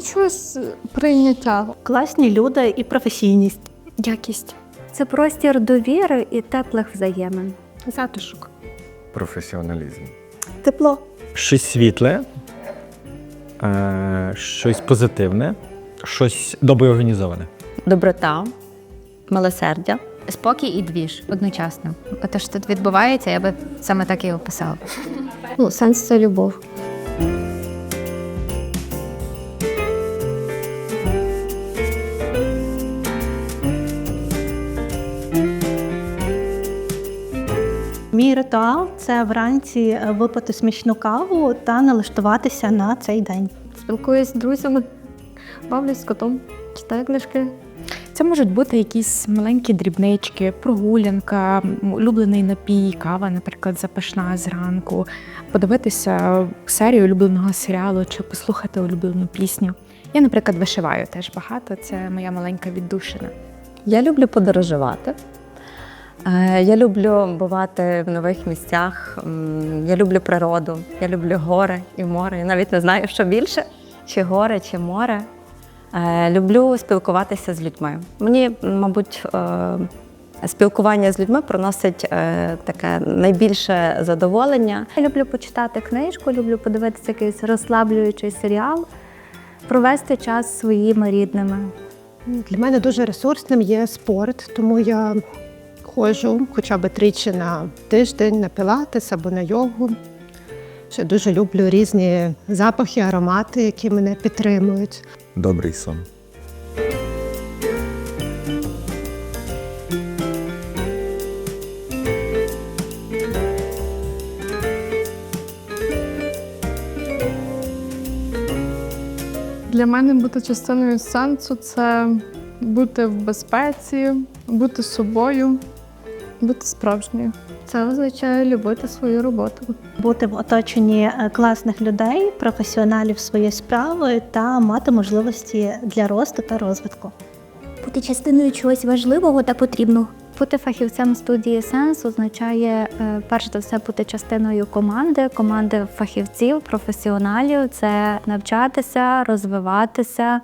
щось прийняття, Класні люди і професійність. якість, Це простір довіри і теплих взаємин. затишок. Професіоналізм. Тепло. Щось світле, е, щось позитивне, щось добре організоване. доброта, милосердя. Спокій і двіж одночасно. Те, що тут відбувається, я би саме так і описала. Ну, сенс це любов. Мій ритуал це вранці е, випити смачну каву та налаштуватися на цей день. Спілкуюсь з друзями, бавлюсь з котом, читаю книжки. Це можуть бути якісь маленькі дрібнички, прогулянка, улюблений напій, кава, наприклад, запашна зранку, подивитися серію улюбленого серіалу чи послухати улюблену пісню. Я, наприклад, вишиваю теж багато. Це моя маленька віддушина. Я люблю подорожувати. Е, Я люблю бувати в нових місцях. Я люблю природу, я люблю гори і море. Я навіть не знаю, що більше, чи гори, чи море. Е, Люблю спілкуватися з людьми. Мені, мабуть, е, спілкування з людьми приносить таке найбільше задоволення. Я люблю почитати книжку, люблю подивитися якийсь розслаблюючий серіал, провести час зі своїми рідними. Для мене дуже ресурсним є спорт, тому я ходжу хоча б тричі на тиждень на пілатес або на йогу. Ще дуже люблю різні запахи, аромати, які мене підтримують. Добрий сон. Для мене бути частиною сенсу це бути в безпеці, бути собою, бути справжньою. Це означає любити свою роботу. Бути в оточенні е, класних людей, професіоналів своєї справи та мати можливості для росту та розвитку. Бути частиною чогось важливого та потрібного. Бути фахівцем студії Сенс означає е, перш за все бути частиною команди, команди фахівців, професіоналів. Це навчатися, розвиватися,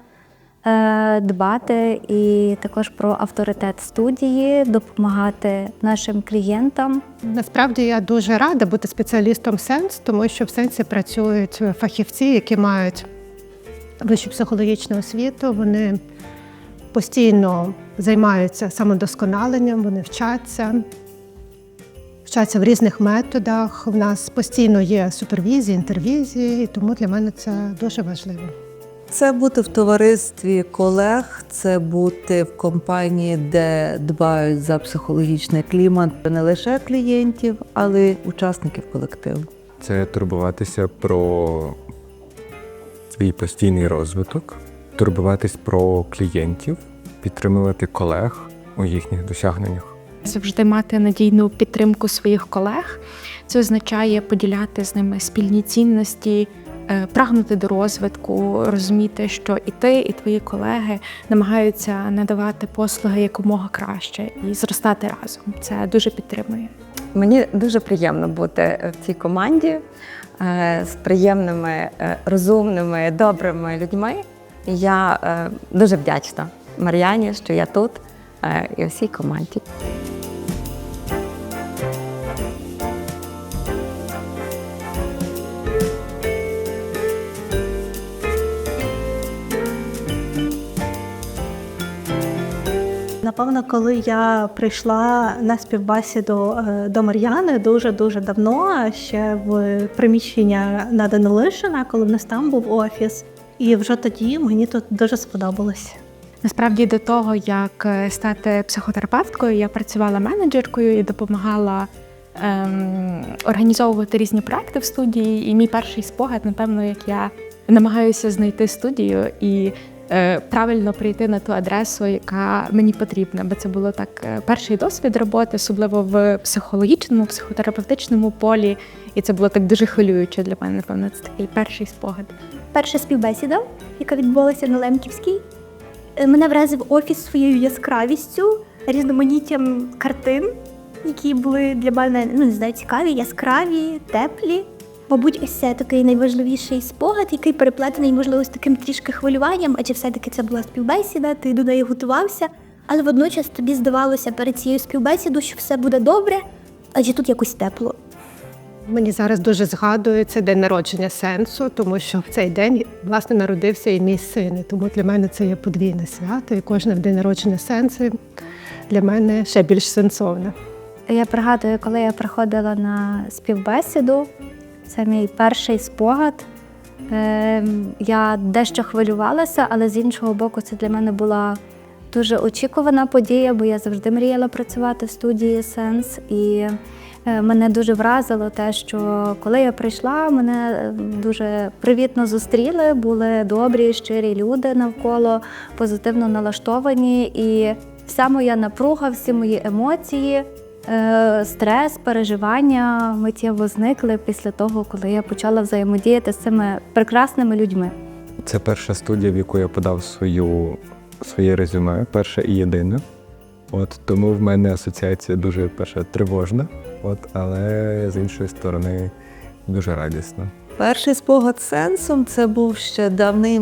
дбати і також про авторитет студії, допомагати нашим клієнтам. Насправді я дуже рада бути спеціалістом сенс, тому що в сенсі працюють фахівці, які мають вищу психологічну освіту. Вони постійно займаються самодосконаленням, вони вчаться, вчаться в різних методах. У нас постійно є супервізії, інтервізії, тому для мене це дуже важливо. Це бути в товаристві колег, це бути в компанії, де дбають за психологічний клімат не лише клієнтів, але й учасників колективу. Це турбуватися про свій постійний розвиток, турбуватись про клієнтів, підтримувати колег у їхніх досягненнях. Завжди мати надійну підтримку своїх колег. Це означає поділяти з ними спільні цінності, прагнути до розвитку, розуміти, що і ти, і твої колеги намагаються надавати послуги якомога краще і зростати разом. Це дуже підтримує. Мені дуже приємно бути в цій команді е, з приємними, е, розумними, добрими людьми. Я е, дуже вдячна Мар'яні, що я тут е, і всій команді. Напевно, коли я прийшла на співбесіду е, до Мар'яни дуже дуже давно, ще в приміщення на Данилишина, коли в нас там був офіс. І вже тоді мені тут дуже сподобалось. Насправді, до того, як е, стати психотерапевткою, я працювала менеджеркою і допомагала ем, організовувати різні проекти в студії. І мій перший спогад, напевно, як я намагаюся знайти студію і правильно прийти на ту адресу, яка мені потрібна. Бо це було так е, перший досвід роботи, особливо в психологічному, психотерапевтичному полі. І це було так дуже хвилююче для мене. Напевно, це такий перший спогад. Перша співбесіда, яка відбулася на Лемківській, е, мене вразив офіс своєю яскравістю, різноманіттям картин, які були для мене ну, не знаю, цікаві, яскраві, теплі. Мабуть, ось це такий найважливіший спогад, який переплетений, можливо, з таким трішки хвилюванням, адже все-таки це була співбесіда, ти до неї готувався. Але водночас тобі здавалося перед цією співбесідою, що все буде добре, адже тут якось тепло. Мені зараз дуже згадується день народження сенсу, тому що в цей день власне народився і мій син. І тому для мене це є подвійне свято, і кожне в день народження сенсу для мене ще більш сенсовне. Я пригадую, коли я приходила на співбесіду, це мій перший спогад. Ем, Я дещо хвилювалася, але з іншого боку, це для мене була дуже очікувана подія, бо я завжди мріяла працювати в студії Сенс. І е, мене дуже вразило те, що коли я прийшла, мене е, дуже привітно зустріли, були добрі, щирі люди навколо, позитивно налаштовані. І вся моя напруга, всі мої емоції. Е, Стрес, переживання миттєво зникли після того, коли я почала взаємодіяти з цими прекрасними людьми. Це перша студія, в яку я подав свою, своє резюме, перша і єдина. От тому в мене асоціація дуже перша тривожна, от, але з іншої сторони дуже радісна. Перший спогад з сенсом це був ще давний,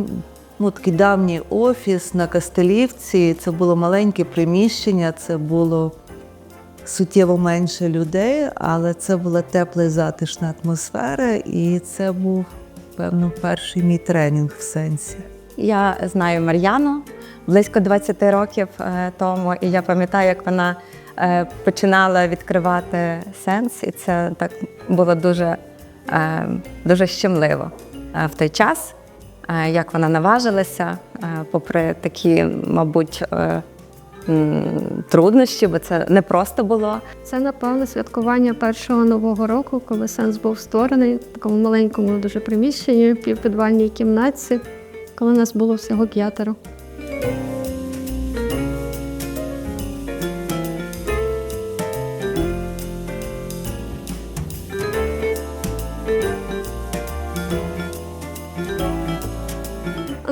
ну такий давній офіс на Кастелівці. Це було маленьке приміщення, це було суттєво менше людей, але це була тепла і затишна атмосфера, і це був, певно, перший мій тренінг в сенсі. Я знаю Мар'яну близько 20 років е, тому, і я пам'ятаю, як вона е, починала відкривати сенс, і це так було дуже, е, дуже щемливо в той час, як вона наважилася, попри такі, мабуть, труднощі, бо це не просто було. Це, напевно, святкування першого нового року, коли сенс був створений в такому маленькому дуже приміщенні, півпідвальній кімнатці, коли нас було всього п'ятеро.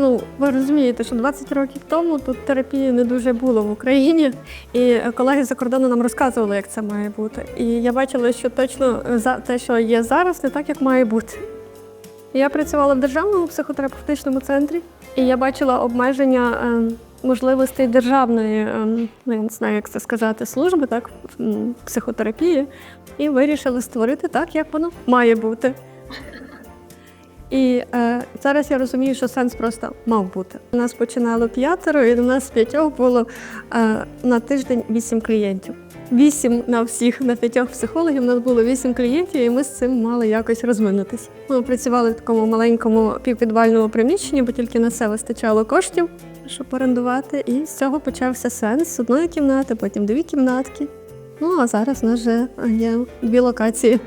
Ну, ви розумієте, що 20 років тому тут терапії не дуже було в Україні, і колеги за кордону нам розказували, як це має бути. І я бачила, що точно за те, що є зараз, не так, як має бути. Я працювала в державному психотерапевтичному центрі, і я бачила обмеження е, можливостей державної, е, ну, я не знаю, як це сказати, служби, так, психотерапії, і вирішили створити так, як воно має бути. І е, зараз я розумію, що сенс просто мав бути. У нас починало п'ятеро, і у нас п'ятьох було е, на тиждень вісім клієнтів. Вісім на всіх, на п'ятьох психологів. У нас було вісім клієнтів, і ми з цим мали якось розвинутися. Ми працювали в такому маленькому півпідвальному приміщенні, бо тільки на це вистачало коштів, щоб орендувати. І з цього почався сенс з одної кімнати, потім дві кімнатки. Ну а зараз у нас вже є дві локації.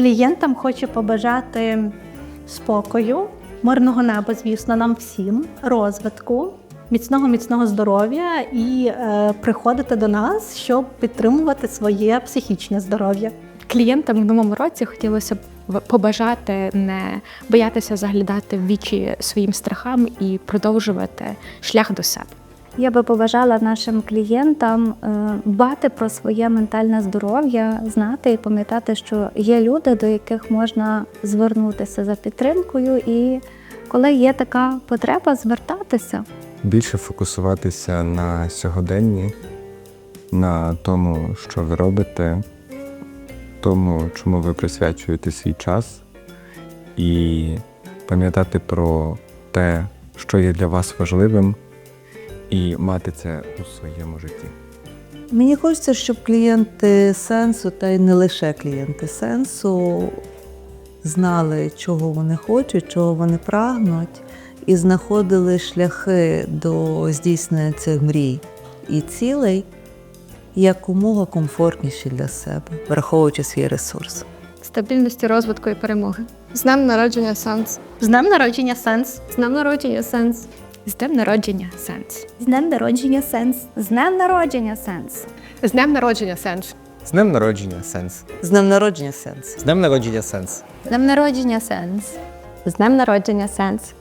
Клієнтам хочу побажати спокою, мирного неба, звісно, нам всім, розвитку, міцного міцного здоров'я і е, приходити до нас, щоб підтримувати своє психічне здоров'я. Клієнтам в новому році хотілося б побажати не боятися заглядати в вічі своїм страхам і продовжувати шлях до себе. Я би побажала нашим клієнтам е, дбати про своє ментальне здоров'я, знати і пам'ятати, що є люди, до яких можна звернутися за підтримкою, і коли є така потреба, звертатися. Більше фокусуватися на сьогоденні, на тому, що ви робите, тому, чому ви присвячуєте свій час, і пам'ятати про те, що є для вас важливим, і мати це у своєму житті. Мені хочеться, щоб клієнти сенсу, та й не лише клієнти сенсу, знали, чого вони хочуть, чого вони прагнуть, і знаходили шляхи до здійснення цих мрій і цілей якомога комфортніші для себе, враховуючи свій ресурс. Стабільності, розвитку і перемоги. З днем народження Сенс. З днем народження сенс! З днем народження Сенс. Znam narodzenia sens. Znam narodzenia sens. Znam narodzenia sens. Znam narodzenia sens. Znam narodzenia sens. Znam narodzenia sens. Znam narodzenia sens. Znam narodzenia sens. Znam narodzenia sens. Sens.